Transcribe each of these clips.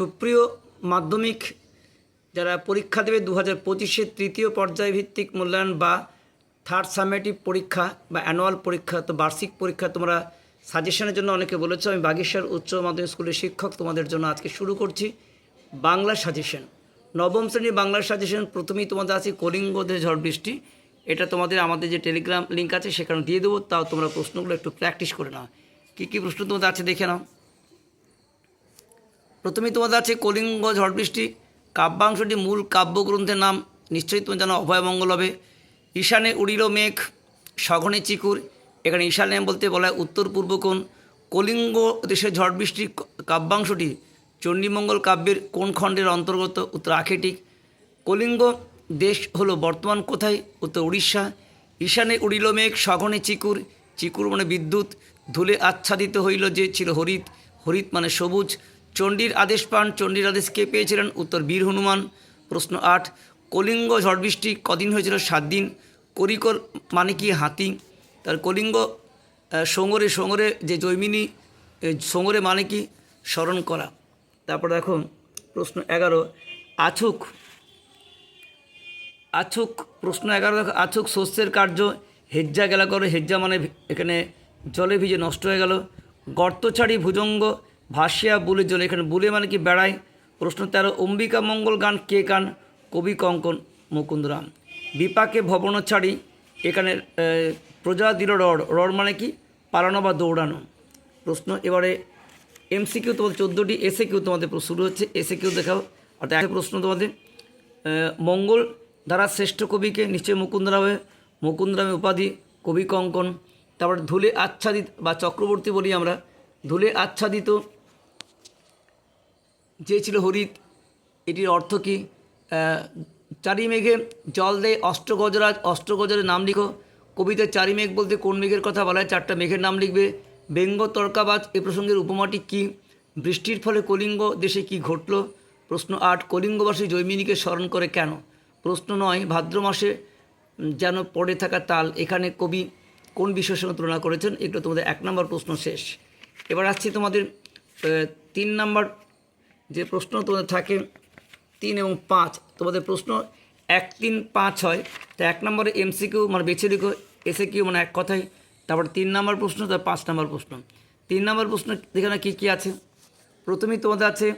সুপ্রিয় মাধ্যমিক যারা পরীক্ষা দেবে দু হাজার পঁচিশের তৃতীয় পর্যায় ভিত্তিক মূল্যায়ন বা থার্ড সামেটিভ পরীক্ষা বা অ্যানুয়াল পরীক্ষা, তো বার্ষিক পরীক্ষা তোমরা সাজেশনের জন্য অনেকে বলেছ। আমি বাগেশ্বর উচ্চ মাধ্যমিক স্কুলের শিক্ষক, তোমাদের জন্য আজকে শুরু করছি বাংলা সাজেশন নবম শ্রেণির বাংলার সাজেশন প্রথমেই তোমাদের আছে কলিঙ্গদের ঝড় বৃষ্টি। এটা তোমাদের আমাদের যে টেলিগ্রাম লিঙ্ক আছে, সেখানে দিয়ে দেবো, তাও তোমরা প্রশ্নগুলো একটু প্র্যাকটিস করে নাও। কী কী প্রশ্ন তোমাদের আছে দেখে নাও। প্রথমেই তোমাদের আছে কলিঙ্গ ঝড় বৃষ্টি কাব্যাংশটি মূল কাব্যগ্রন্থের নাম। নিশ্চয়ই তুমি জানো অভয়মঙ্গল হবে। ঈশানে উড়িল মেঘ, সঘনে চিকুর। এখানে ঈশানে বলতে বলা হয় উত্তর পূর্ব কোণ। কলিঙ্গ দেশের ঝড় বৃষ্টি কাব্যাংশটি চণ্ডীমঙ্গল কাব্যের কোন খণ্ডের অন্তর্গত? উত্তর আখেটিক। কলিঙ্গ দেশ হলো বর্তমান কোথায়? উত্তর উড়িষ্যা। ঈশানে উড়িল মেঘ, সঘনে চিকুর। চিকুর মানে বিদ্যুৎ। ধুলে আচ্ছাদিত হইল যে ছিল হরিত। হরিত মানে সবুজ। চণ্ডীর আদেশ পান চণ্ডীর আদেশ কে পেয়েছিলেন? উত্তর বীর হনুমান। প্রশ্ন আট কলিঙ্গ ঝড় বৃষ্টি কদিন হয়েছিল? সাত দিন। করিকর মানে কি? হাতি। তার কলিঙ্গ আহ, সঙ্গরে সঙ্গরে যে জৈমিনী সোঙরে মানে কি? স্মরণ করা। তারপর দেখো প্রশ্ন এগারো আছুক। আছুক প্রশ্ন এগারো দেখো আছুক শস্যের কার্য হেজ্জা গেলা করে। হেজ্জা মানে এখানে জলে ভিজে নষ্ট হয়ে গেল। গর্ত ছাড়ি ভুজঙ্গ ভাসিয়া বুলে জলে এখানে বুলে মানে কি বেড়ায়? প্রশ্ন তেরো, অম্বিকা মঙ্গল গান কে গান? কবি কঙ্কন মুকুন্দরাম। বিপাকে ভবন ছাড়ি, এখানে প্রজা দিল রড। রড মানে কি? পালানো বা দৌড়ানো। প্রশ্ন, এবারে এমসিকিউ তোমাদের চোদ্দোটি এসে কিউ তোমাদের শুরু হচ্ছে এসে কিউ দেখাও অর্থাৎ একটা প্রশ্ন তোমাদের মঙ্গল দ্বারা শ্রেষ্ঠ কবিকে নিশ্চয়ই মুকুন্দরামে মুকুন্দরামে উপাধি কবি কঙ্কন। তারপর ধুলে আচ্ছাদিত বা চক্রবর্তী বলি আমরা। ধুলে আচ্ছাদিত যে ছিল হরিত এটির অর্থ কী? চারি মেঘে জল দেয় অষ্টগজরাজ অষ্টগজরের নাম লিখো। কবিতার চারি মেঘ বলতে কোন মেঘের কথা বলা হয়? চারটা মেঘের নাম লিখবে। ব্যঙ্গ, তর্কাবাজ, এ প্রসঙ্গের উপমাটি কী? বৃষ্টির ফলে কলিঙ্গ দেশে কি ঘটল? প্রশ্ন আট, কলিঙ্গবাসী জৈমিনীকে স্মরণ করে কেন? প্রশ্ন নয়, ভাদ্র মাসে যেন পড়ে থাকা তাল, এখানে কবি কোন বিষয়ের সঙ্গে তুলনা করেছেন? এগুলো তোমাদের এক নম্বর প্রশ্ন শেষ। এবার আসছি তোমাদের তিন নম্বর যে প্রশ্ন তোমাদের থাকে তিন এবং পাঁচ, তোমাদের প্রশ্ন এক তিন পাঁচ হয়, তো এক নম্বরে এমসিকিউ মানে বেছে লিখো এসে কিউ মানে এক কথায়, তারপর তিন নম্বর প্রশ্ন, তারপর পাঁচ নম্বর প্রশ্ন। তিন নম্বর প্রশ্ন এখানে কী কী আছে? প্রথমেই তোমাদের আছে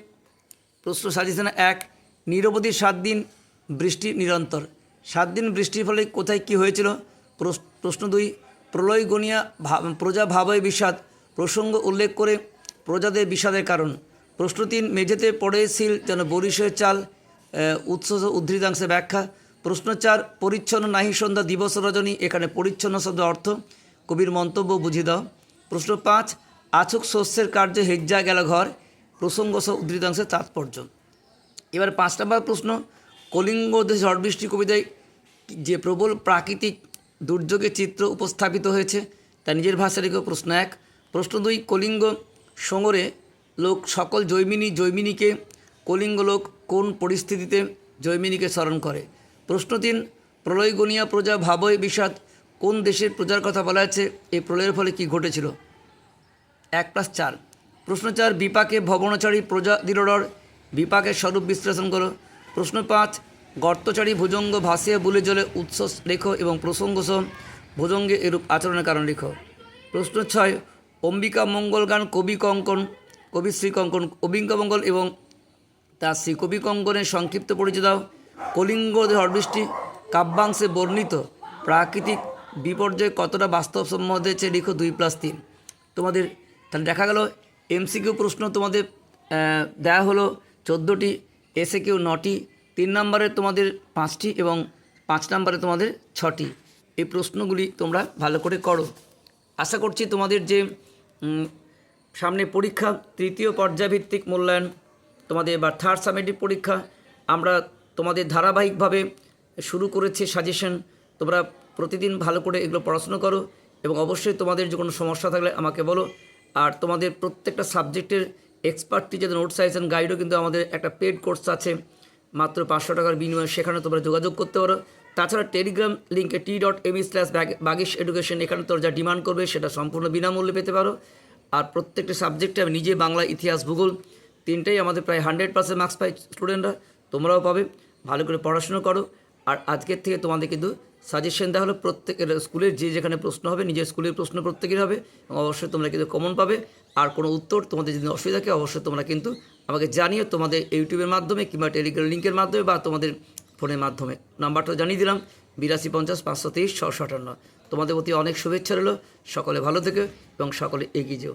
প্রশ্ন সাজেশন এক, নিরবধি সাত দিন বৃষ্টি নিরন্তর। সাত দিন বৃষ্টির ফলে কোথায় কি হয়েছিল? প্রশ- প্রশ্ন দুই, প্রলয় গনিয়া ভা- প্রজা ভাবয় বিষাদ। প্রসঙ্গ উল্লেখ করে প্রজাদের বিষাদের কারণ। প্রশ্ন তিন মেঝেতে পড়েছিল যেন বরিশের চাল উৎস উদ্ধৃতাংশে ব্যাখ্যা। প্রশ্ন চার পরিচ্ছন্ন নাহি সন্ধ্যা দিবস রজনী, এখানে পরিচ্ছন্ন শব্দ অর্থ। কবির মন্তব্য বুঝিয়ে দাও। প্রশ্ন পাঁচ, আছুক শস্যের কার্যে হেজ্জা গেল ঘর, প্রসঙ্গ সহ উদ্ধৃতাংশের তাৎপর্য। এবার পাঁচ নম্বর প্রশ্ন, কলিঙ্গ দেশ ঝড় বৃষ্টি কবিতায় যে প্রবল প্রাকৃতিক দুর্যোগের চিত্র উপস্থাপিত হয়েছে, তা নিজের ভাষা রেখে প্রশ্ন এক। প্রশ্ন দুই, কলিঙ্গ সঙ্গরে লোক, সকল জৈমিনী, জৈমিনীকে, কলিঙ্গ লোক কোন পরিস্থিতিতে জৈমিনীকে স্মরণ করে? প্রশ্ন তিন, প্রলয় গনিয়া প্রজা ভাবয় বিষাদ, কোন দেশের প্রজার কথা বলা আছে? এই প্রলয়ের ফলে কি ঘটেছিল? এক প্লাস চার। প্রশ্ন চার, বিপাকে ভবনচারী প্রজা দিলডর বিপাকের স্বরূপ বিশ্লেষণ করো। প্রশ্ন পাঁচ, গর্তচারী ভুজঙ্গ ভাসিয়ে বুলে জলে উৎস লেখো এবং প্রসঙ্গ সহ ভুজঙ্গে এরূপ আচরণের কারণ লেখো। প্রশ্ন ছয়, অম্বিকা মঙ্গল গান কবি কঙ্কন কবি শ্রীকঙ্কন কঙ্কন অম্বিকা মঙ্গল এবং তার শ্রী কবি কঙ্কনের সংক্ষিপ্ত পরিচয় দাও কলিঙ্গ ঝড়বৃষ্টি কাব্যাংশে বর্ণিত প্রাকৃতিক বিপর্যয় কতটা বাস্তব সম্বন্ধে হচ্ছে লিখো দুই প্লাস তিন। তোমাদের তাহলে দেখা গেল এমসিকিউ প্রশ্ন তোমাদের দেয়া হলো চোদ্দোটি এসে কিউ নটি, তিন নম্বরে তোমাদের পাঁচটি এবং পাঁচ নম্বরে তোমাদের ছটি। এই প্রশ্নগুলি তোমরা ভালো করে করো। আশা করছি তোমাদের যে সামনে পরীক্ষা, তৃতীয় পর্যায়ভিত্তিক মূল্যায়ন, তোমাদের এবার থার্ড সামেটিভ পরীক্ষা। আমরা তোমাদের ধারাবাহিকভাবে শুরু করেছি সাজেশন তোমরা প্রতিদিন ভালো করে এগুলো পড়াশুনো করো এবং অবশ্যই তোমাদের যে কোনো সমস্যা থাকলে আমাকে বলো। আর তোমাদের প্রত্যেকটা সাবজেক্টের এক্সপার্ট টিচার নোট সাইজেন গাইডও কিন্তু আমাদের একটা পেড কোর্স আছে। মাত্র পাঁচশো টাকার বিনিময়ে সেখানে তোমরা যোগাযোগ করতে পারো। তাছাড়া টেলিগ্রাম লিঙ্কে T dot M E slash Bagish education এখানে তোর যা ডিমান্ড করবে সেটা সম্পূর্ণ বিনামূল্যে পেতে পারো। আর প্রত্যেকটা সাবজেক্টে আমি নিজে বাংলা, ইতিহাস, ভূগোল তিনটেই আমাদের প্রায় হান্ড্রেড পার্সেন্ট মার্কস পায় স্টুডেন্টরা তোমরাও পাবে। ভালো করে পড়াশুনো করো। আর আজকের থেকে তোমাদের কিন্তু সাজেশন দেওয়া হলো প্রত্যেকের স্কুলের যে যেখানে প্রশ্ন হবে, নিজের স্কুলের প্রশ্ন প্রত্যেকের হবে। এবং অবশ্যই তোমরা কিন্তু কমন পাবে। আর কোনো উত্তর তোমাদের যদি অসুবিধা থাকে, অবশ্যই তোমরা কিন্তু আমাকে জানিয়ে তোমাদের ইউটিউবের মাধ্যমে কিংবা টেলিগ্রাম লিঙ্কের মাধ্যমে বা তোমাদের ফোনের মাধ্যমে। নাম্বারটা জানিয়ে দিলাম, বিরাশি পঞ্চাশ পাঁচশো তেইশ, ছশো আটান্ন। তোমাদের প্রতি অনেক শুভেচ্ছা রইল। সকলে ভালো থেকো এবং সকলে এগিয়ে যেও।